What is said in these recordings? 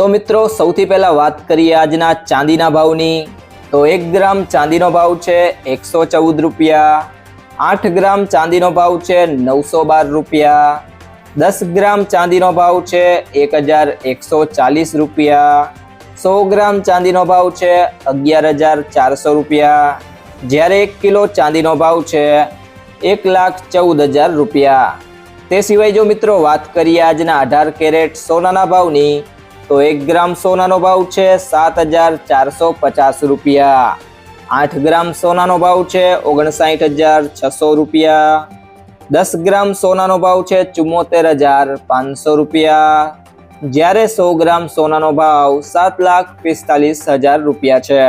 તો મિત્રો, સૌથી પહેલાં વાત કરીએ આજના ચાંદીના ભાવની. તો એક ગ્રામ ચાંદીનો ભાવ છે એકસો ચૌદ રૂપિયા, આઠ ગ્રામ ચાંદીનો ભાવ છે નવસો બાર રૂપિયા, દસ ગ્રામ ચાંદીનો ભાવ છે એક હજાર એકસો ચાલીસ રૂપિયા, સો ગ્રામ ચાંદીનો ભાવ છે અગિયાર હજાર ચારસો રૂપિયા. જ્યારે એક કિલો ચાંદીનો ભાવ છે એક લાખ ચૌદ હજાર રૂપિયા. તે સિવાય જો મિત્રો, વાત કરીએ આજના અઢાર કેરેટ સોનાના ભાવની તો એક ગ્રામ સોનાનો ભાવ છે સાત હજાર ચારસો પચાસ રૂપિયા. આઠ ગ્રામ સોનાનો ભાવ છે ઓગણસાઠ હજાર છસો રૂપિયા. દસ ગ્રામ સોનાનો ભાવ છે ચુમ્મોતેર હજાર પાંચસો રૂપિયા. જ્યારે સો ગ્રામ સોનાનો ભાવ સાત લાખ પિસ્તાલીસ હજાર રૂપિયા છે.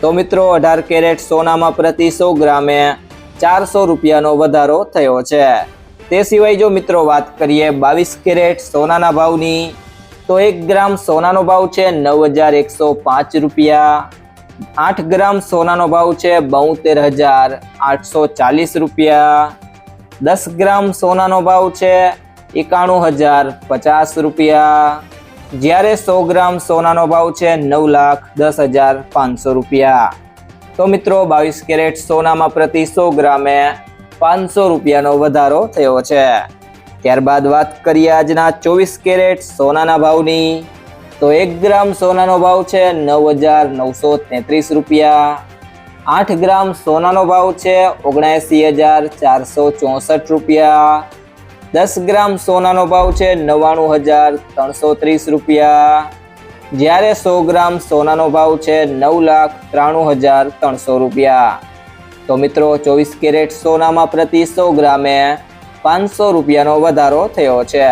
તો મિત્રો, અઢાર કેરેટ સોનામાં પ્રતિ સો ગ્રામે ચારસો રૂપિયાનો વધારો થયો છે. તે સિવાય જો મિત્રો વાત કરીએ બાવીસ કેરેટ સોનાના ભાવની તો એક ગ્રામ સોનાનો ભાવ છે નવ હજાર એકસો પાંચ રૂપિયા. આઠ ગ્રામ સોનાનો ભાવ છે બોતેર હજાર આઠસો ચાલીસ રૂપિયા. દસ ગ્રામ સોનાનો ભાવ છે એકાણું હજાર પચાસ રૂપિયા. જ્યારે સો ગ્રામ સોનાનો ભાવ છે નવ લાખ દસ હજાર પાંચસો રૂપિયા. તો મિત્રો બાવીસ કેરેટ સોનામાં પ્રતિ સો ગ્રામે પાંચસો રૂપિયાનો વધારો થયો છે. ત્યારબાદ વાત કરીએ આજના ચોવીસ કેરેટ સોનાના ભાવની. તો એક ગ્રામ સોનાનો ભાવ છે નવ હજાર નવસો તેત્રીસ રૂપિયા. આઠ ગ્રામ સોનાનો ભાવ છે ઓગણસી હજાર ચારસો ચોસઠ રૂપિયા. દસ ગ્રામ સોનાનો ભાવ છે નવ્વાણું હજાર ત્રણસો ત્રીસ રૂપિયા. જ્યારે સો ગ્રામ સોનાનો ભાવ છે નવ લાખ ત્રાણું હજાર ત્રણસો રૂપિયા. તો મિત્રો ચોવીસ કેરેટ સોનામાં પ્રતિ સો ગ્રામે પાંચસો રૂપિયાનો વધારો થયો છે.